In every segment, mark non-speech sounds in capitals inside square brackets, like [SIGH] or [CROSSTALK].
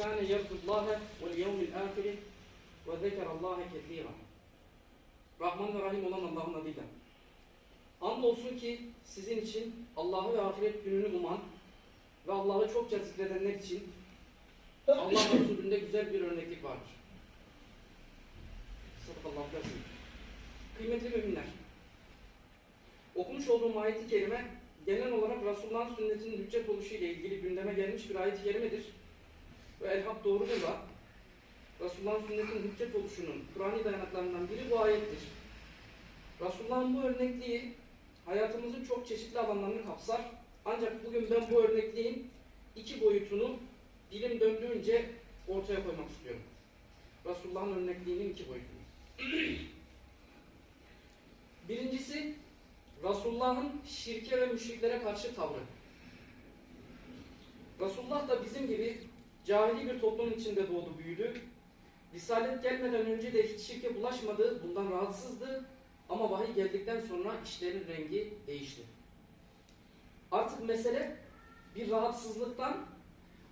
كَانَ يَرْجُ اللّٰهَ وَالْيَوْمِ الْآخِرِ وَذَكَرَ اللّٰهَ كَثِيرًا Rahman ve Rahim olan Allah'ın adıyla. Andolsun ki sizin için Allah'ı ve ahiret gününü uman ve Allah'ı çokça zikredenler için Allah Resulü'nde güzel bir örneklik vardır. Sadakallahu lazım. Kıymetli müminler, okumuş olduğum ayet-i kerime genel olarak Resulullah'ın sünnetinin hüccet oluşu ile ilgili gündeme gelmiş bir ayet-i kerimedir. Ve elhak doğrudur da Resulullah'ın sünnetinin hüccet oluşunun Kur'an'ı dayanaklarından biri bu ayettir. Resulullah'ın bu örnekliği hayatımızın çok çeşitli alanlarını kapsar. Ancak bugün ben bu örnekliğin iki boyutunu dilim döndüğünce ortaya koymak istiyorum. Resulullah'ın örnekliğinin iki boyutunu. [CLEARS THROAT] Birincisi Resulullah'ın şirke ve müşriklere karşı tavrı. Resulullah da bizim gibi cahili bir toplumun içinde doğdu büyüdü. Risalet gelmeden önce de hiç şirke bulaşmadı, bundan rahatsızdı. Ama vahiy geldikten sonra işlerin rengi değişti. Artık mesele bir rahatsızlıktan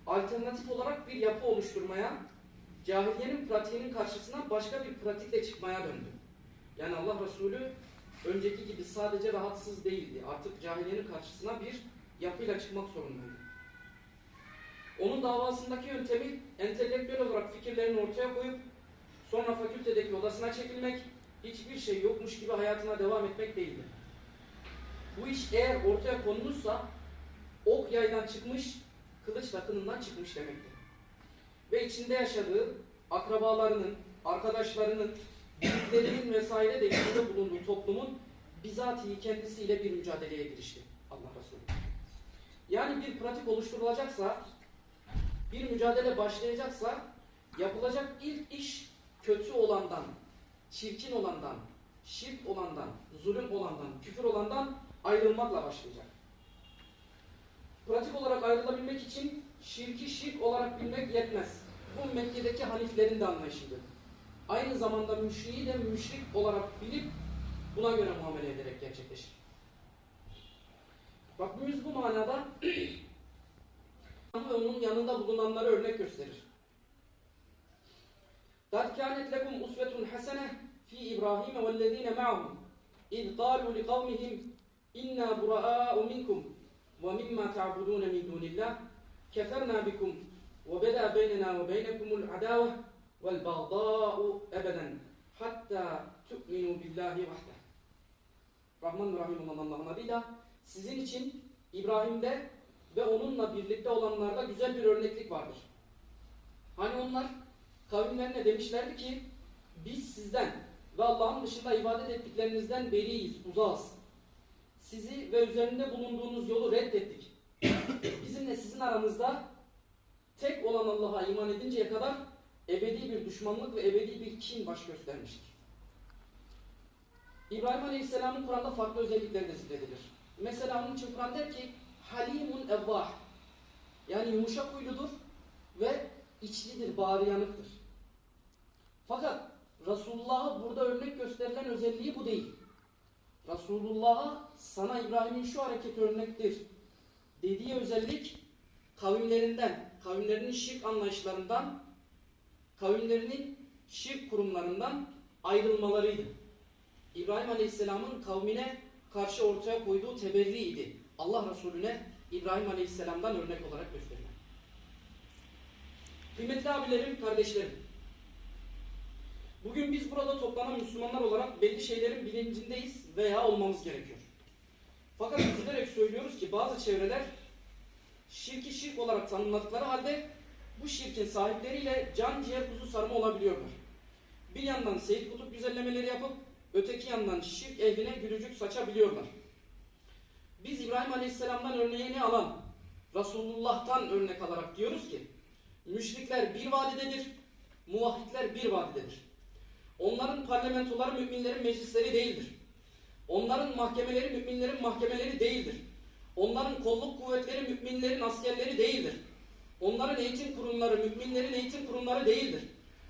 alternatif olarak bir yapı oluşturmaya, cahiliyenin pratiğinin karşısına başka bir pratikle çıkmaya döndü. Yani Allah Resulü önceki gibi sadece rahatsız değildi. Artık cahiliyenin karşısına bir yapıyla çıkmak zorundaydı. Onun davasındaki yöntemi entelektüel olarak fikirlerini ortaya koyup sonra fakültedeki odasına çekilmek, hiçbir şey yokmuş gibi hayatına devam etmek değildi. Bu iş eğer ortaya konulursa ok yaydan çıkmış, kılıç takımından çıkmış demektir. Ve içinde yaşadığı akrabalarının, arkadaşlarının, büyüklerinin vesaire de içinde bulunduğu toplumun bizatihi kendisiyle bir mücadeleye girişti Allah Resulü. Yani bir pratik oluşturulacaksa, bir mücadele başlayacaksa yapılacak ilk iş kötü olandan, çirkin olandan, şirk olandan, zulüm olandan, küfür olandan ayrılmakla başlayacak. Pratik olarak ayrılabilmek için şirki şirk olarak bilmek yetmez. Bu Mekke'deki Haniflerin de anlayışıydı. Aynı zamanda müşriği de müşrik olarak bilip buna göre muamele ederek gerçekleşir. Rabbimiz bu manada [CLEARS THROAT] ve onun yanında bulunanları örnek gösterir. قَدْ كَانَتْ لَكُمْ أُسْوَةٌ حَسَنَةٌ فِي إِبْرَاهِيمَ وَالَّذ۪ينَ مَعَهُ اِذْ قَالُوا لِقَوْمِهِمْ اِنَّا بُرَآءُ مِنْكُمْ وَمِمَّا تَعْبُدُونَ مِنْ دُونِ اللّٰهِ كَفَرْنَا بِكُمْ وَبَدَى بَيْنَنَا وَبَيْنَكُمُ الْعَدَاوَةُ وَالْبَغْضَاءُ أَبَدًا حَتَّى تُؤْمِنُوا بِاللّٰهِ وَحْدَهُ Rahman ve Rahim olan Allah'ın adıyla sizin için İbrahim'de ve onunla birlikte olanlarda güzel bir örneklik vardır. Hani onlar kavimlerine demişlerdi ki biz sizden ve Allah'ın dışında ibadet ettiklerinizden beriyiz, uzağız. Sizi ve üzerinde bulunduğunuz yolu reddettik. Bizimle sizin aranızda tek olan Allah'a iman edinceye kadar ebedi bir düşmanlık ve ebedi bir kin baş göstermiştir. İbrahim Aleyhisselam'ın Kur'an'da farklı özellikleri de zikredilir. Mesela onun için Kur'an der ki Halimun evvah yani yumuşak huyludur ve içlidir, bağıryanıktır. Fakat Resulullah'a burada örnek gösterilen özelliği bu değil. Resulullah'a sana İbrahim'in şu hareketi örnektir dediği özellik kavimlerinden, kavimlerinin şirk anlayışlarından, kavimlerinin şirk kurumlarından ayrılmalarıydı. İbrahim Aleyhisselam'ın kavmine karşı ortaya koyduğu teberriydi. Allah Resulüne İbrahim Aleyhisselam'dan örnek olarak gösterilen. Kıymetli abilerim, kardeşlerim. Bugün biz burada toplanan Müslümanlar olarak belli şeylerin bilincindeyiz veya olmamız gerekiyor. Fakat üzülerek söylüyoruz ki bazı çevreler şirki şirk olarak tanımladıkları halde bu şirkin sahipleriyle can ciğer kuzu sarma olabiliyorlar. Bir yandan Seyyid Kutup güzellemeleri yapıp öteki yandan şirk ehline gülücük saçabiliyorlar. Biz İbrahim Aleyhisselam'dan örneğini alan Resulullah'tan örnek alarak diyoruz ki müşrikler bir vadidedir, muvahhidler bir vadidedir. Onların parlamentoları müminlerin meclisleri değildir. Onların mahkemeleri müminlerin mahkemeleri değildir. Onların kolluk kuvvetleri müminlerin askerleri değildir. Onların eğitim kurumları müminlerin eğitim kurumları değildir.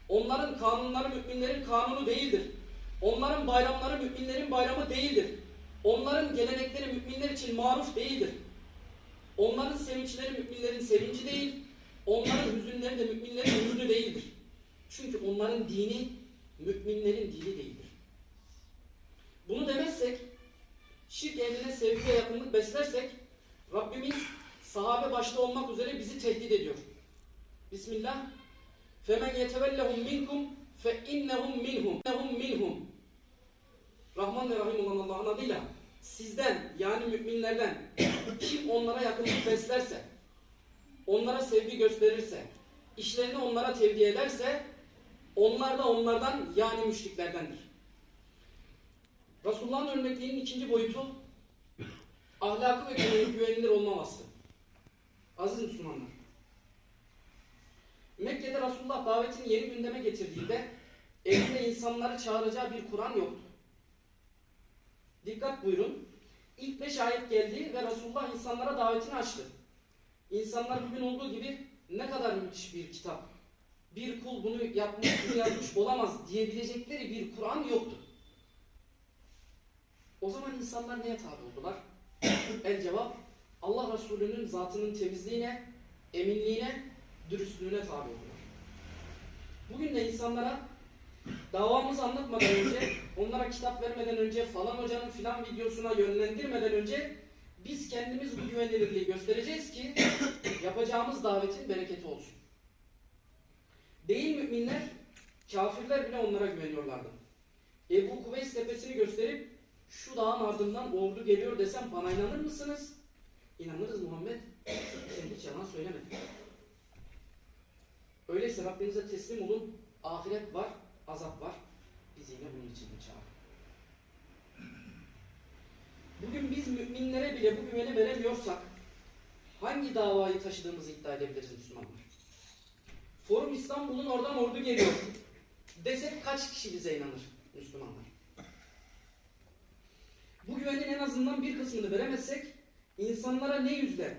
Onların kanunları müminlerin kanunu değildir. Onların bayramları müminlerin bayramı değildir. Onların gelenekleri müminler için maruf değildir. Onların sevinçleri müminlerin sevinci değil. onların hüzünleri de müminlerin hüznü değildir. Çünkü onların dini müminlerin dini değildir. Bunu demezsek, şirk ehline sevgi ve yakınlık beslersek, Rabbimiz sahabe başta olmak üzere bizi tehdit ediyor. Bismillah. فَمَنْ يَتَوَلَّهُمْ مِنْكُمْ فَاِنَّهُمْ مِنْهُمْ اِنَّهُمْ مِنْهُمْ Rahman ve Rahim olan Allah'ın adıyla sizden yani müminlerden [COUGHS] kim onlara yakınlık beslerse, onlara sevgi gösterirse, işlerini onlara tevdi ederse onlar da onlardan yani müşriklerdendir. Resulullah'ın örnekliğinin ikinci boyutu ahlakı ve güven- güvenilir olmaması. Aziz Müslümanlar. Mekke'de Resulullah davetini yeni gündeme getirdiğinde elinde insanları çağıracağı bir Kur'an yoktu. Dikkat buyurun. İlk beş ayet geldi ve Resulullah insanlara davetini açtı. İnsanlar bugün olduğu gibi ne kadar müthiş bir kitap. Bir kul bunu yapmış, bunu yazmış olamaz diyebilecekleri bir Kur'an yoktu. O zaman insanlar neye tabi oldular? El cevap Allah Resulü'nün zatının temizliğine, eminliğine, dürüstlüğüne tabi oldular. Bugün de insanlara davamızı anlatmadan önce, onlara kitap vermeden önce, falan hocanın filan videosuna yönlendirmeden önce biz kendimiz bu güvenilirliği göstereceğiz ki yapacağımız davetin bereketi olsun. Değil müminler, kafirler bile onlara güveniyorlardı. Ebu Kuveys tepesini gösterip şu dağın ardından ordu geliyor desem bana inanır mısınız? İnanırız Muhammed. Sen hiç yalan söylemedin. Öyleyse Rabbinize teslim olun. Ahiret var, azap var. Bizi yine bunun için çağır. Bugün biz müminlere bile bu güveni veremiyorsak hangi davayı taşıdığımızı iddia edebiliriz Müslümanlar? Forum İstanbul'un oradan ordu geliyor. Desek kaç kişi bize inanır Müslümanlar? Bu güvenin en azından bir kısmını veremezsek insanlara ne yüzle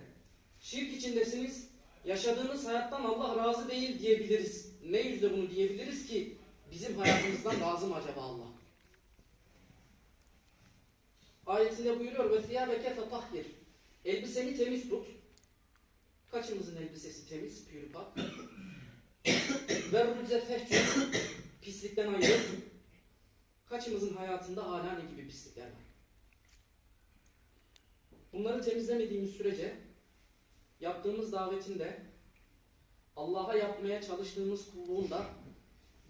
şirk içindesiniz, yaşadığınız hayattan Allah razı değil diyebiliriz. Ne yüzle bunu diyebiliriz ki bizim hayatımızdan [COUGHS] razı mı acaba Allah? Ayetinde buyuruyor ve thiyâbeke fetahhir. Elbiseni temiz tut. Kaçımızın elbisesi temiz, pür pak? [COUGHS] Ve rüze fehcur. Pislikten ayır. Kaçımızın hayatında hala ne gibi pislikler var? Bunları temizlemediğimiz sürece yaptığımız davetinde Allah'a yapmaya çalıştığımız kulluğunda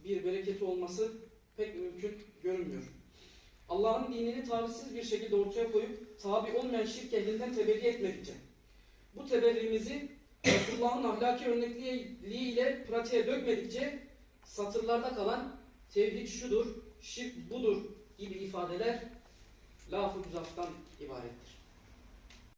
bir bereketi olması pek mümkün görünmüyor. Allah'ın dinini tavizsiz bir şekilde ortaya koyup tabi olmayan şirk ehlinden teberri etmedikçe bu teberrimizi Resulullah'ın ahlaki örnekliğiyle pratiğe dökmedikçe satırlarda kalan tevhid şudur, şirk budur gibi ifadeler lafı ibarettir.